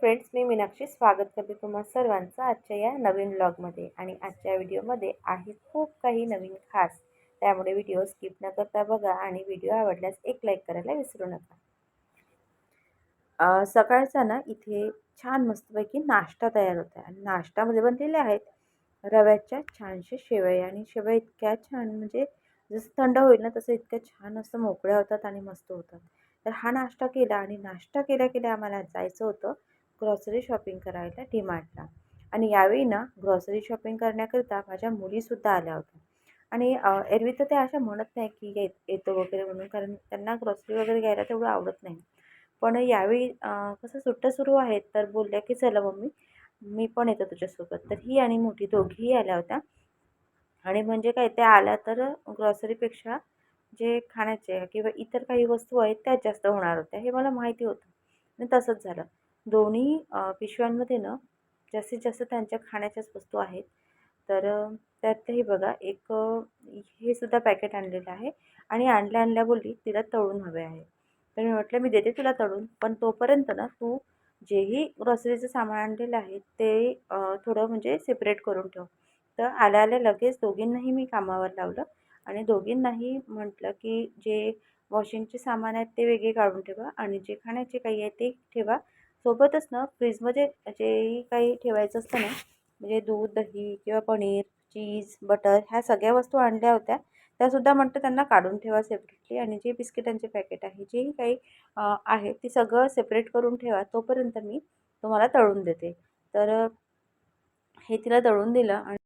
Friends मी मीनाक्षी स्वागत करते तुम्हा सर्वांचं आजच्या या नवीन ब्लॉगमध्ये आणि आजच्या व्हिडिओमध्ये आहे खूप काही नवीन खास. त्यामुळे व्हिडिओ स्किप न करता बघा आणि व्हिडिओ आवडल्यास एक लाईक करायला विसरू नका. सकाळचा ना इथे छान मस्तपैकी नाश्ता तयार होता आणि नाश्त्यामध्ये बनलेले आहेत रव्याच्या छानशे शेवया. आणि शेवया इतक्या छान म्हणजे जसं थंड होईल ना तसं इतक्या छान असं मोकळ्या होतात आणि मस्त होतात. तर हा नाश्ता केला आणि नाश्ता केल्या केल्या आम्हाला जायचं होतं. ग्रॉसरी शॉपिंग करायला डीमार्टला आणि यावेळी ना ग्रॉसरी शॉपिंग करण्याकरिता माझ्या मुलीसुद्धा आल्या होत्या. आणि एरवी तर त्या अशा म्हणत नाही की येत येतो वगैरे म्हणून कारण त्यांना ग्रॉसरी वगैरे घ्यायला तेवढं आवडत नाही. पण यावेळी कसं सुट्ट्या सुरू आहेत तर बोलल्या की चला मम्मी मी पण येतो तुझ्यासोबत. तर ही आणि मोठी दोघीही आल्या होत्या. आणि म्हणजे काय त्या आल्या तर ग्रॉसरीपेक्षा जे खाण्याचे किंवा इतर काही वस्तू आहेत त्याच जास्त होणार होत्या हे मला माहिती होतं. आणि तसंच झालं. दोन्ही पिशव्यांमध्ये ना जास्तीत जास्त त्यांच्या खाण्याच्याच वस्तू आहेत. तर त्यातही बघा एक हे सुद्धा पॅकेट आणलेलं आहे आणि आणल्या आणल्या बोलली तिला तळून हवे आहे. तर मी म्हटलं मी देते तुला तळून पण तोपर्यंत ना तू जेही ग्रॉसरीचं सामान आणलेलं आहे ते थोडं म्हणजे सेपरेट करून ठेव. तर आल्या आल्या लगेच दोघींनाही मी कामावर लावलं आणि दोघींनाही म्हटलं की जे वॉशिंगचे सामान आहेत ते वेगळे काढून ठेवा आणि जे खाण्याचे काही आहे ते ठेवा. सोबतच ना फ्रीजमध्ये जेही काही ठेवायचं असतं ना म्हणजे दूध दही किंवा पनीर चीज बटर ह्या सगळ्या वस्तू आणल्या होत्या. त्यासुद्धा म्हणतं त्यांना काढून ठेवा सेपरेटली आणि जे बिस्किटांचे पॅकेट आहे जेही काही आहे ते सगळं सेपरेट करून ठेवा तोपर्यंत मी तुम्हाला तळून देते. तर हे तिला तळून दिलं आणि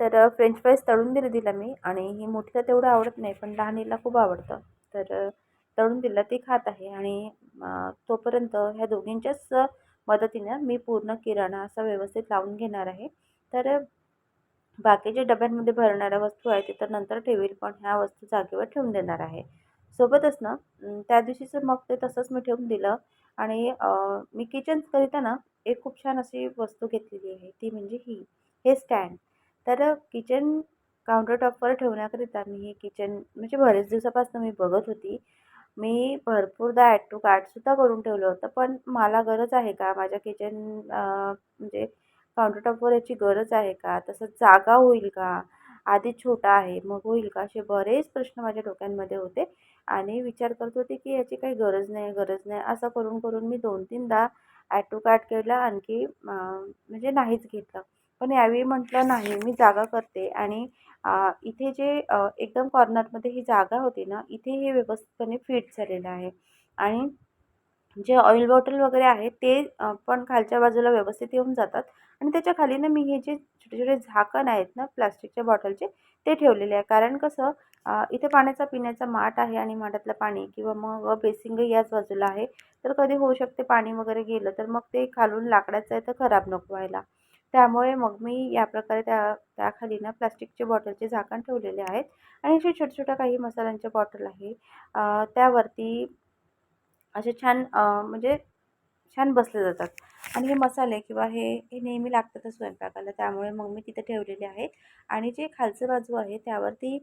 तर फ्रेंच फ्राईज तळून दिले तिला मी आणि ही मोठीला तेवढं आवडत नाही पण लहानीला खूप आवडतं. तर तळून दिलं ते खात आहे. आणि तोपर्यंत ह्या दोघींच्याच मदतीनं मी पूर्ण किराणा असा व्यवस्थित लावून घेणार आहे. तर बाकीच्या डब्यांमध्ये भरणाऱ्या वस्तू आहेत ते तर नंतर ठेवील पण ह्या वस्तू जागेवर ठेवून देणार आहे. सोबतच ना त्या दिवशीचं मग ते तसंच मी ठेवून दिलं. आणि मी किचनकरिता ना एक खूप छान अशी वस्तू घेतलेली आहे. ती म्हणजे ही हे स्टँड तर किचन काउंटरटॉपवर ठेवण्याकरिता मी हे किचन म्हणजे बरेच दिवसापासून मी बघत होती. मी भरपूरदा ॲड टू कार्टसुद्धा करून ठेवलं होतं पण मला गरज आहे का? माझ्या किचन म्हणजे काउंटरटॉपवर याची गरज आहे का? तसं जागा होईल का? आधी छोटा आहे मग होईल का? असे बरेच प्रश्न माझ्या डोक्यांमध्ये होते. आणि विचार करत होते की याची काही गरज नाही गरज नाही. असं करून करून मी दोन तीनदा ॲड टू कार्ट केला आणखी म्हणजे नाहीच घेतलं. पण यावेळी म्हटलं नाही मी जागा करते. आणि इथे जे एकदम कॉर्नरमध्ये ही जागा होती ना इथे हे व्यवस्थितपणे फिट झालेलं आहे. आणि जे ऑइल बॉटल वगैरे आहे ते पण खालच्या बाजूला व्यवस्थित येऊन जातात. आणि त्याच्याखाली ना मी हे जे छोटे छोटे झाकण आहेत ना प्लास्टिकच्या बॉटलचे ते ठेवलेले आहे. कारण कसं इथे पाण्याचा पिण्याचा माठ आहे आणि माठातलं पाणी किंवा मग बेसिंगही याच बाजूला आहे. तर कधी होऊ शकते पाणी वगैरे गेलं तर मग ते खालून लाकडाचं आहे तर खराब नको व्हायला. त्यामुळे मग मी या प्रकारे त्या त्याखाली ना प्लास्टिकचे बॉटलचे झाकण ठेवलेले आहेत. आणि असे छोट्या छोट्या काही मसाल्यांच्या बॉटल आहे. त्यावरती असे छान म्हणजे छान बसले जातात. आणि हे मसाले किंवा हे हे नेहमी लागतातच स्वयंपाकाला. त्यामुळे मग मी तिथे ठेवलेले आहेत. आणि जे खालचं बाजू आहे त्यावरती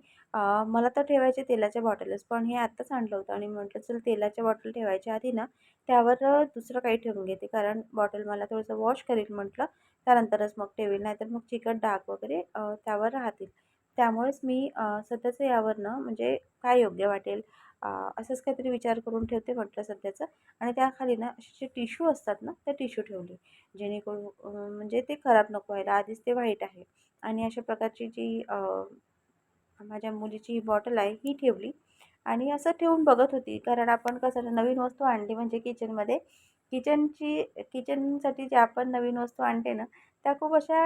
मला तर ठेवायचे तेलाच्या बॉटलच. पण हे आत्ताच आणलं होतं आणि म्हटलं चल तेलाच्या बॉटल ठेवायच्या आधी ना त्यावर दुसरं काही ठेवून घेते. कारण बॉटल मला थोडंसं वॉश करेल म्हटलं त्यानंतरच मग ठेवेल नाहीतर मग चिकट डाग वगैरे त्यावर राहतील. त्यामुळेच मी सध्याचं यावरनं म्हणजे काय योग्य वाटेल असंच काहीतरी विचार करून ठेवते म्हटलं सध्याचं. आणि त्याखाली ना असे जे टिश्यू असतात ना ते टिश्यू ठेवले. जेणेकरून म्हणजे ते खराब नको व्हायला आधीच ते व्हाईट आहे. आणि अशा प्रकारची जी माझ्या मुलीची ही बॉटल आहे ही ठेवली. आणि असं ठेवून बघत होती. कारण आपण कसं नवीन वस्तू आणली म्हणजे किचनमध्ये किचनची किचनसाठी जे आपण नवीन वस्तू आणते ना त्या खूप अशा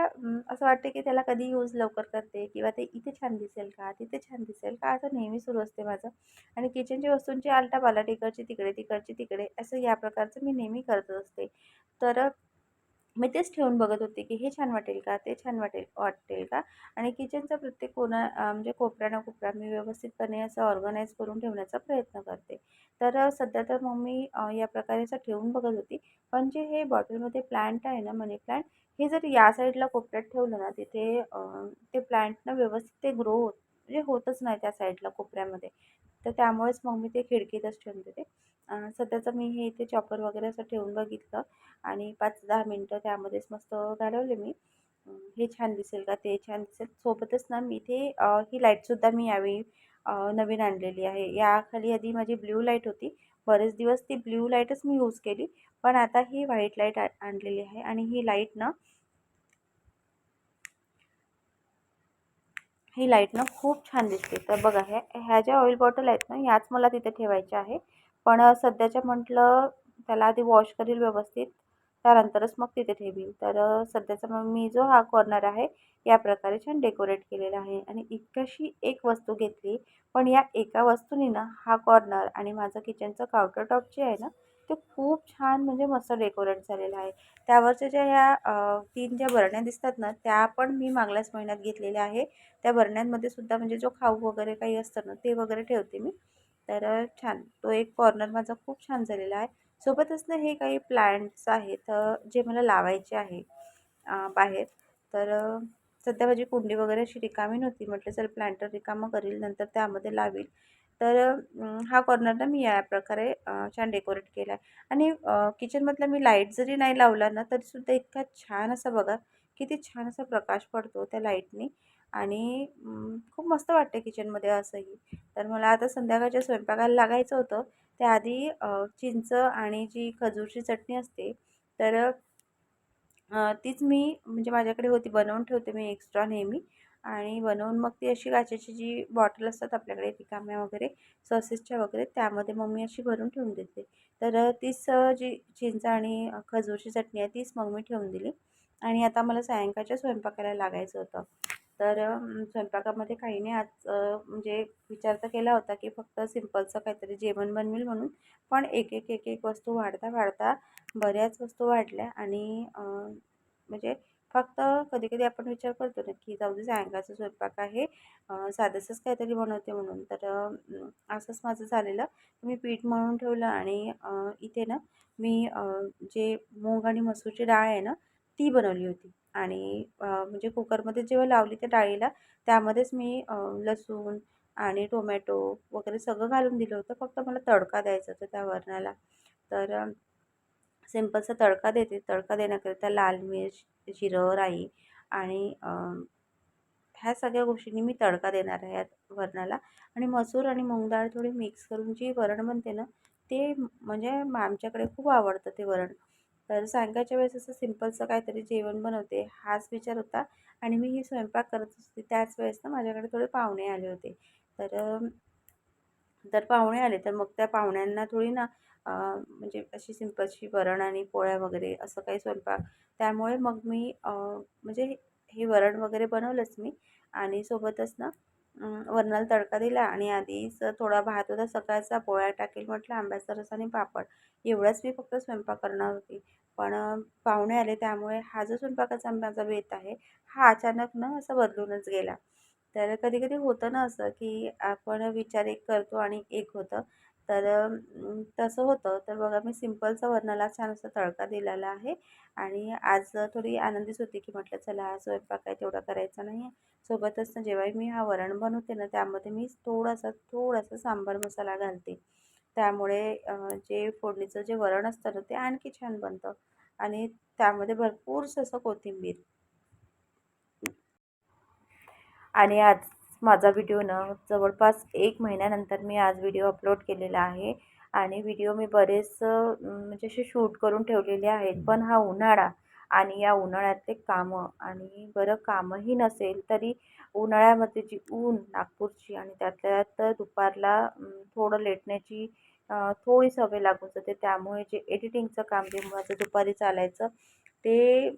असं वाटते की त्याला कधी यूज लवकर करते किंवा ते इथे छान दिसेल का तिथे छान दिसेल का असं नेहमी सुरू असते माझं. आणि किचनच्या वस्तूंची आलटापालट इकडची तिकडे तिकडची तिकडे असं या प्रकारचं मी नेहमी करत असते. तर मी तेच ठेवून बघत होते की हे छान वाटेल का ते छान वाटेल वाटेल का? आणि किचनचा प्रत्येक कोणा म्हणजे कोपरा ना कोपरा मी व्यवस्थितपणे असं ऑर्गनाईज करून ठेवण्याचा प्रयत्न करते. तर सध्या तर मग मी या प्रकारे असं ठेवून बघत होती. पण जे हे बॉटलमध्ये प्लांट आहे ना मनी प्लांट हे जर या साईडला कोपऱ्यात ठेवलं ना तिथे ते प्लांट ना व्यवस्थित ते ग्रो होत म्हणजे होतच नाही त्या साईडला कोपऱ्यामध्ये. तर त्यामुळेच मग मी ते खिडकीतच ठेवून देते सध्याचं मी हे इथे चॉपर वगैरे असं ठेवून बघितलं आणि पाच दहा मिनटं त्यामध्येच मस्त घालवले मी. हे छान दिसेल का? ते छान दिसेल. सोबतच ना मी इथे ही लाईटसुद्धा मी यावेळी नवीन आणलेली आहे. याखाली आधी माझी ब्ल्यू लाइट होती. बरेच दिवस ती ब्ल्यू लाईटच मी यूज केली. पण आता ही व्हाईट लाइट आणलेली आहे आणि ही लाइट ना ही लाइट ना खूप छान दिसते. तर बघा ह्या ह्या ज्या ऑइल बॉटल आहेत ना ह्याच मला तिथे ठेवायच्या आहे. पण सध्याच्या म्हटलं त्याला आधी वॉश करील व्यवस्थित त्यानंतरच मग तिथे ठेवील. तर सध्याचा मग मी जो हा कॉर्नर आहे या प्रकारे छान डेकोरेट केलेला आहे. आणि इतकशी एक वस्तू घेतली पण या एका वस्तूने ना हा कॉर्नर आणि माझं किचनचं काउंटर टॉप जे आहे ना ते खूप छान म्हणजे मस्त डेकोरेट झालेलं आहे. त्यावरच्या ज्या ह्या तीन ज्या बरण्या दिसतात ना त्या पण मी मागल्याच महिन्यात घेतलेल्या आहे. त्या बरण्यांमध्ये सुद्धा म्हणजे जो खाऊ वगैरे काही असतं ना ते वगैरे ठेवते मी. तर छान. तो एक कॉर्नर माझा खूप छान झालेला आहे. सोबतच ना हे काही प्लांट्स आहेत जे मला लावायचे आहे बाहेर. तर सध्या माझी कुंडी वगैरे अशी रिकामी नव्हती. म्हटलं चल प्लांटर रिकामं करील नंतर त्यामध्ये लावेल. तर हा कॉर्नरला मी या प्रकारे छान डेकोरेट केला आहे आणि किचनमधला मी लाइट जरी नाही लावला ना तरीसुद्धा इतका छान असा बघा किती छान असा प्रकाश पडतो त्या लाईटनी आणि खूप मस्त वाटते किचनमध्ये असंही. तर मला आता संध्याकाळच्या स्वयंपाकाला लागायचं होतं. त्याआधी चिंच आणि जी खजूरची चटणी असते तर तीच मी म्हणजे माझ्याकडे होती बनवून ठेवते मी एक्स्ट्रा नेहमी. आणि बनवून मग ती अशी काचेची जी बॉटल असतात आपल्याकडे रिकाम्या वगैरे सॉसेसच्या वगैरे त्यामध्ये मग मी अशी भरून ठेवून देते. तर तीच जी चिंच आणि खजूरची चटणी आहे तीच मग मी ठेवून दिली. आणि आता मला सायंकाळच्या स्वयंपाकाला लागायचं होतं. तर स्वयंपाकामध्ये काही नाही आज म्हणजे विचार तर केला होता की फक्त सिम्पलचं काहीतरी जेवण बनवेल म्हणून पण एक एक एक एक वस्तू वाढता वाढता बऱ्याच वस्तू वाढल्या आणि म्हणजे फक्त कधी कधी आपण विचार करतो ना की जाऊ दे सायंकाळचा स्वयंपाक आहे साधंसंच काहीतरी बनवते म्हणून. तर असंच माझं झालेलं. मी पीठ मळून ठेवलं आणि इथे ना मी जे मूग आणि मसूरची डाळ आहे ना ती बनवली होती. आणि म्हणजे कुकरमध्ये जेव्हा लावली त्या डाळीला त्यामध्येच मी लसूण आणि टोमॅटो वगैरे सगळं घालून दिलं होतं. फक्त मला तडका द्यायचा होता त्या वरणाला. तर सिम्पलचा तडका देते. तडका देण्याकरिता लाल मिर्च जिरं राई आणि ह्या सगळ्या गोष्टींनी मी तडका देणार आहे या वरणाला. आणि मसूर आणि मूग डाळ थोडी मिक्स करून जी वरण बनते ना ते म्हणजे आमच्याकडे खूप आवडतं ते वरण. तर सायंकाळच्या वेळेस असं सिम्पलचं काहीतरी जेवण बनवते हाच विचार होता. आणि मी ही स्वयंपाक करत असते त्याच वेळेस ना माझ्याकडे थोडे पाहुणे आले होते. तर तर पाहुणे आले तर मग त्या पाहुण्यांना थोडी ना म्हणजे अशी सिम्पलशी वरण आणि पोळ्या वगैरे असं काही स्वयंपाक. त्यामुळे मग मी म्हणजे हे वरण वगैरे बनवलंच मी. आणि सोबतच ना वरणाला तडका दिला आणि आधीच थोडा भात होता सकाळचा पोळ्या टाकेल म्हटलं आंब्याचा रस आणि पापड. एवढाच मी फक्त स्वयंपाक करणार होती. पण पाहुणे आले त्यामुळे हा जो स्वयंपाकाचा माझा बेत आहे हा अचानक ना असं बदलूनच गेला. तर कधी कधी होतं ना असं की आपण विचार एक करतो आणि एक होतं. तर तसं होतं. तर बघा मी सिम्पलचा वरणाला छान असा तडका दिलेला आहे आणि आज थोडी आनंदीच होती की म्हटलं चला हा स्वयंपाक काय तेवढा करायचा नाही आहे सोबतच ना जेव्हाही मी हा वरण बनवते ना त्यामध्ये मी थोडासा थोडासा सांबार मसाला घालते. त्यामुळे जे फोडणीचं जे वरण असतं ना ते आणखी छान बनतं आणि त्यामध्ये भरपूरसं असं कोथिंबीर. आणि आज माझा व्हिडिओ ना जवळपास एक महिन्यानंतर मी आज व्हिडिओ अपलोड केलेला आहे. आणि व्हिडिओ मी बरेच म्हणजे असे शूट करून ठेवलेले आहेत. पण हा उन्हाळा आणि या उन्हाळ्यातले कामं आणि बरं कामही नसेल तरी उन्हाळ्यामध्ये जी ऊन नागपूरची आणि त्यातल्या त्यात दुपारला थोडं लेटण्याची थोडी सवय लागून जाते. त्यामुळे जे एडिटिंगचं काम जे माझं दुपारी चालायचं ते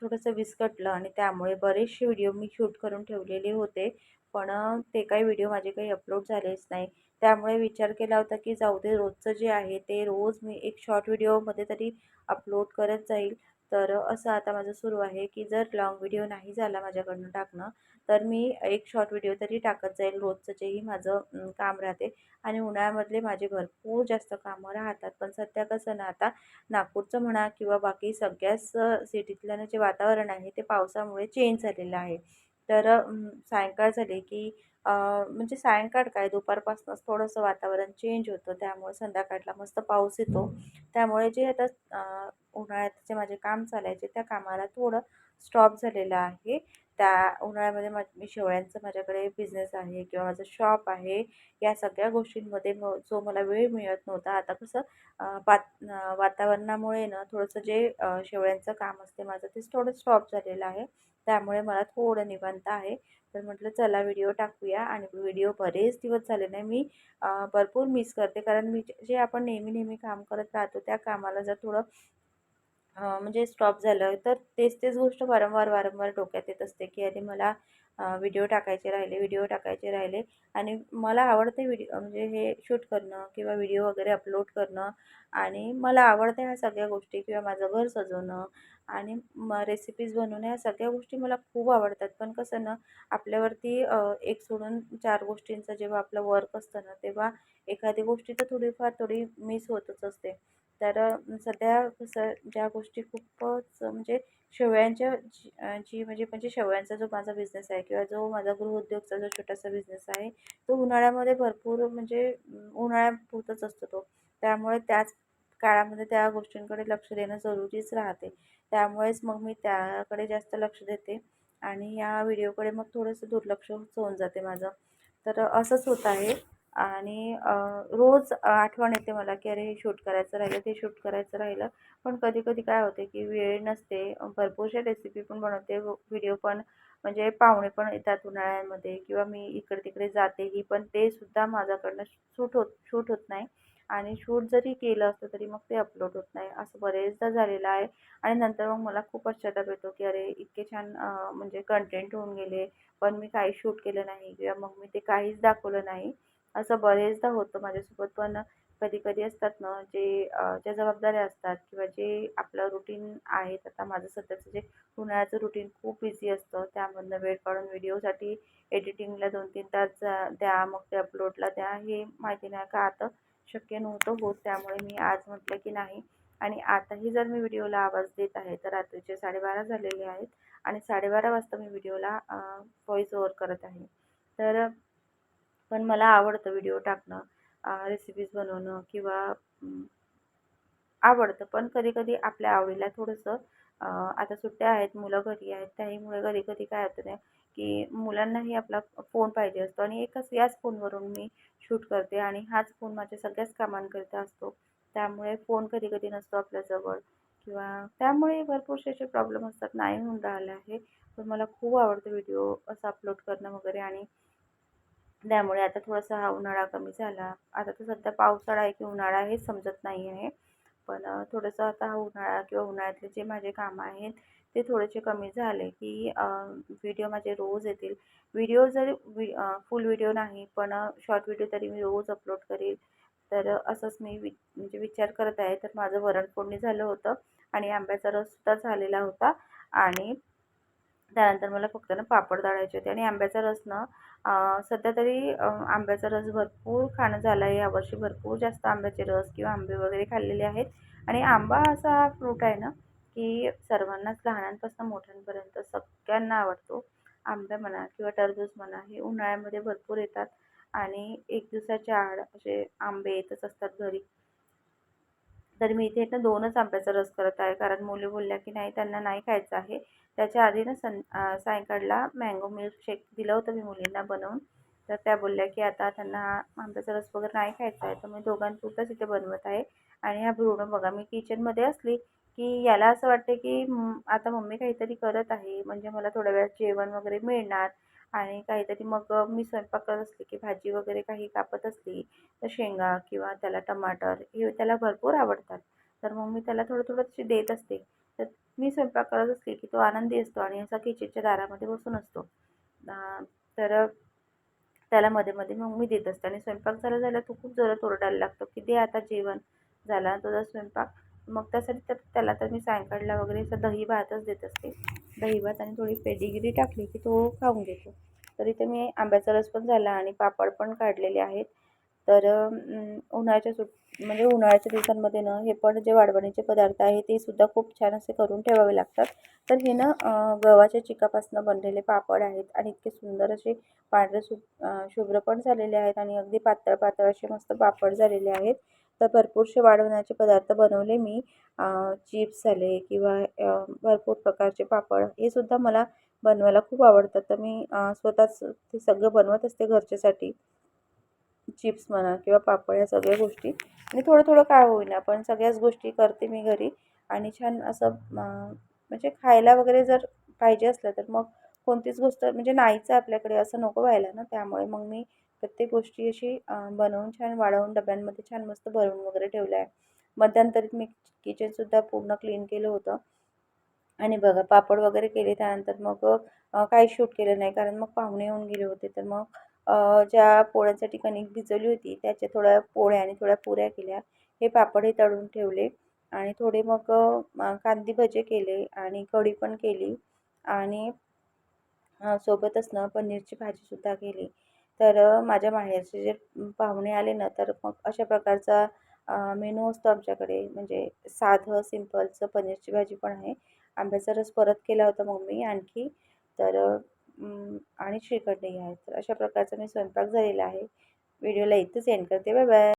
थोडंसं विस्कटलं आणि त्यामुळे बरेचसे व्हिडिओ मी शूट करून ठेवलेले होते. पण ते काही व्हिडिओ माझे काही अपलोड झालेच नाही. त्यामुळे विचार केला होता की जाऊ दे रोजचं जे आहे ते रोज मी एक शॉर्ट व्हिडिओमध्ये तरी अपलोड करत जाईल. तर असं आता माझं सुरू आहे की जर लाँग व्हिडिओ नाही झाला माझ्याकडनं टाकणं तर मी एक शॉर्ट व्हिडिओ तरी टाकत जाईल रोजचं जेही माझं काम राहते. आणि उन्हाळ्यामधले माझे भरपूर जास्त कामं राहतात. पण सध्या कसं ना आता नागपूरचं म्हणा किंवा बाकी सगळ्याच सिटीतलं जे वातावरण आहे ते पावसामुळे चेंज झालेलं आहे. तर सायंकाळ झाली की म्हणजे सायंकाळ काय? दुपारपासूनच थोडंसं वातावरण चेंज होतं. त्यामुळे संध्याकाळला मस्त पाऊस येतो. त्यामुळे जे आता उन्हाळ्यात जे माझे काम चालायचे त्या कामाला थोडं स्टॉप झालेलं आहे. त्या उन्हाळ्यामध्ये मा मी शेवळ्यांचं माझ्याकडे बिझनेस आहे किंवा माझं शॉप आहे. या सगळ्या गोष्टींमध्ये म जो मला वेळ मिळत नव्हता. आता कसं वात वातावरणामुळे ना थोडंसं जे शेवळ्यांचं काम असते माझं ते थोडं स्टॉप झालेलं आहे. त्यामुळे मला थोडं निवांत आहे. तर म्हटलं चला व्हिडिओ टाकूया आणि व्हिडिओ बरेच दिवस झाले नाही मी भरपूर मिस करते. कारण मी जे आपण नेहमी नेहमी काम करत राहतो त्या कामाला जर थोडं म्हणजे स्टॉप झालं तर तेच तेच गोष्ट वारंवार वारंवार डोक्यात येत असते की अरे मला व्हिडिओ टाकायचे राहिले व्हिडिओ टाकायचे राहिले. आणि मला आवडते व्हिडिओ म्हणजे हे शूट करणं किंवा व्हिडिओ वगैरे अपलोड करणं. आणि मला आवडतं ह्या सगळ्या गोष्टी किंवा माझं घर सजवणं. आणि म रेसिपीज बनवणं ह्या सगळ्या गोष्टी मला खूप आवडतात. पण कसं ना आपल्यावरती एक सोडून चार गोष्टींचं जेव्हा आपलं वर्क असतं ना तेव्हा एखादी गोष्टी तर थोडीफार थोडी मिस होतच असते. तर सध्या कसं ज्या गोष्टी खूपच म्हणजे शेवयांच्या जी म्हणजे म्हणजे शेवयांचा जो माझा बिझनेस आहे किंवा जो माझा गृहउद्योगचा जो छोटासा बिझनेस आहे तो उन्हाळ्यामध्ये भरपूर म्हणजे उन्हाळ्यापुरतच असतो तो. त्यामुळे त्याच काळामध्ये त्या गोष्टींकडे लक्ष देणं जरुरीच राहते. त्यामुळेच मग मी त्याकडे जास्त लक्ष देते आणि या व्हिडिओकडे मग थोडंसं दुर्लक्ष होऊन जाते माझं. तर असंच होत आहे. आणि रोज आठवण येते मला की अरे हे शूट करायचं राहिलं ते शूट करायचं राहिलं. पण कधी कधी काय होते की वेळ नसते. भरपूरशा रेसिपी पण बनवते. व्हिडिओ पण म्हणजे पाहुणे पण येतात उन्हाळ्यामध्ये किंवा मी इकडे तिकडे जातेही पण ते सुद्धा माझ्याकडनं शूट होत शूट होत नाही. आणि शूट जरी केलं असतं तरी मग ते अपलोड होत नाही. असं बरेचदा झालेलं आहे. आणि नंतर मग मला खूप पश्चाताप येतो की अरे इतके छान म्हणजे कंटेंट होऊन गेले. पण मी काही शूट केलं नाही किंवा मग मी ते काहीच दाखवलं नाही. असं बरेचदा होतं माझ्यासोबत. पण कधी कधी असतात ना जे ज्या जबाबदाऱ्या असतात किंवा जे आपलं रुटीन आहे आता माझं सध्याचं जे उन्हाळ्याचं रुटीन खूप बिझी असतं. त्यामधनं वेळ काढून व्हिडिओसाठी एडिटिंगला दोन तीन तास द्या मग ते अपलोडला द्या. हे माहिती नाही का आता शक्य नव्हतं होत. त्यामुळे मी आज म्हटलं की नाही. आणि आताही जर मी व्हिडिओला आवाज देत आहे तर रात्रीचे साडेबारा झालेले आहेत आणि साडेबारा वाजता मी व्हिडिओला व्हॉइस ओव्हर करत आहे. तर पण मला आवडतं व्हिडिओ टाकणं रेसिपीज बनवणं किंवा आवडतं. पण कधीकधी आपल्या आवडीला थोडंसं आता सुट्ट्या आहेत मुलं घरी आहेत त्याहीमुळे कधी कधी काय होतं नाही की मुलांनाही आपला फोन पाहिजे असतो. आणि एकच याच फोनवरून मी शूट करते आणि हाच फोन माझ्या सगळ्याच कामांकरिता असतो. त्यामुळे फोन कधी कधी नसतो आपल्याजवळ किंवा त्यामुळे भरपूरसे असे प्रॉब्लेम असतात. नाही होऊन राहिले आहे. पण मला खूप आवडतं व्हिडिओ असं अपलोड करणं वगैरे आणि त्यामुळे आता थोडासा हा उन्हाळा कमी झाला. आता तर सध्या पावसाळा आहे की उन्हाळा हेच समजत नाही आहे. पण थोडंसं आता हा उन्हाळा किंवा उन्हाळ्यातले जे माझे कामं आहेत ते थोडेसे कमी झाले की व्हिडिओ माझे रोज येतील. व्हिडिओ जरी फुल व्हिडिओ नाही पण शॉर्ट व्हिडिओ तरी मी रोज अपलोड करेल. तर असंच मी वि म्हणजे विचार करत आहे. तर माझं वरणपोडणी झालं होतं आणि आंब्याचा रससुद्धा झालेला होता. आणि त्यानंतर मला फक्त ना पापड तळायचे होते आणि आंब्याचा रस ना सध्या तरी आंब्याचा रस भरपूर खाणं झालं आहे यावर्षी भरपूर जास्त आंब्याचे रस किंवा आंबे वगैरे खाल्लेले आहेत. आणि आंबा असा फ्रूट आहे ना की सर्वांनाच लहानांपासून मोठ्यांपर्यंत सगळ्यांना आवडतो. आंबे म्हणा किंवा टरबूज म्हणा हे उन्हाळ्यामध्ये भरपूर येतात. आणि एक दिवसाच्या आड असे आंबे येतच असतात घरी. तर मी इथे ना दोनच आंब्याचा रस करत आहे. कारण मुली बोलल्या की नाही त्यांना नाही खायचं आहे. त्याच्या आधी ना सं सायंकाळला मँगो मिल्कशेक दिलं होतं मी मुलींना बनवून. तर त्या बोलल्या की आता त्यांना आंब्याचा रस वगैरे नाही खायचा आहे तर मी दोघांपुरताच इथे बनवत आहे. आणि हा भ्रूण बघा मी किचनमध्ये असली की याला असं वाटते की आता मम्मी काहीतरी करत आहे म्हणजे मला थोड्या वेळात जेवण वगैरे मिळणार. आणि काहीतरी मग मी स्वयंपाक करत असले की भाजी वगैरे काही कापत असली तर शेंगा किंवा त्याला टमाटर हे त्याला भरपूर आवडतात. तर मग मी त्याला थोडं थोडं देत असते. तर मी स्वयंपाक करत असले की तो आनंदी असतो आणि असा किचनच्या दारामध्ये बसून असतो. तर त्याला मध्ये मध्ये मग मी देत असते आणि स्वयंपाक झाला झाला तो खूप जोरात ओरडायला लागतो की दे आता जेवण. झाला तुझा स्वयंपाक? मग त्यासाठी तर त्याला तर मी सायंकाळला वगैरे असं दही भातच देत असते. दही भात आणि थोडी पेडीगिरी टाकली की तो खाऊन घेतो. तर इथे मी आंब्याचा रस पण झाला आणि पापड पण काढलेले आहेत. तर उन्हाळ्याच्या सुट म्हणजे उन्हाळ्याच्या दिवसांमध्ये ना हे पण जे वाढवणीचे पदार्थ आहे ते सुद्धा खूप छान असे करून ठेवावे लागतात. तर हे ना गव्हाच्या चिकापासून बनलेले पापड आहेत आणि इतके सुंदर असे पांढरे सु शुभ्र पण झालेले आहेत आणि अगदी पातळ पातळ असे मस्त पापड झालेले आहेत. तर भरपूरसे वाढवण्याचे पदार्थ बनवले मी. चिप्स झाले किंवा भरपूर प्रकारचे पापड हे सुद्धा मला बनवायला खूप आवडतं तर मी स्वतःच ते सगळं बनवत असते घरच्यासाठी. चिप्स म्हणा किंवा पापड या सगळ्या गोष्टी. आणि थोडं थोडं काय होईना पण सगळ्याच गोष्टी करते मी घरी. आणि छान असं म्हणजे खायला वगैरे जर पाहिजे असलं तर मग कोणतीच गोष्ट म्हणजे नाहीच आहे आपल्याकडे असं नको व्हायला ना. त्यामुळे मग मी प्रत्येक गोष्टी अशी बनवून छान वाढवून डब्यांमध्ये छान मस्त भरून वगैरे ठेवलं आहे. मध्यंतरीत मी किचनसुद्धा पूर्ण क्लीन केलं होतं. आणि बघा पापड वगैरे केले त्यानंतर मग काही शूट केलं नाही. कारण मग पाहुणे येऊन गेले होते तर मग ज्या पोळ्यांसाठी कणिक भिजवली होती त्याच्या थोड्या पोळ्या आणि थोड्या पुऱ्या केल्या. हे पापडही तळून ठेवले आणि थोडे मग कांदे कांदी भजे केले आणि कढी पण केली आणि सोबतच ना पनीरची भाजीसुद्धा केली. तर माझ्या माहेरचे जे पाहुणे आले ना तर मग अशा प्रकारचा मेनू असतो आमच्याकडे. म्हणजे साधं सिम्पलचं पनीरची भाजी पण आहे. आंब्याचा रस परत केला होता मग मी आणखी. तर आणि श्रीखंडही आहे तर अशा प्रकारचा मी स्वयंपाक झालेला आहे. व्हिडिओला इथंच एंड करते. Bye bye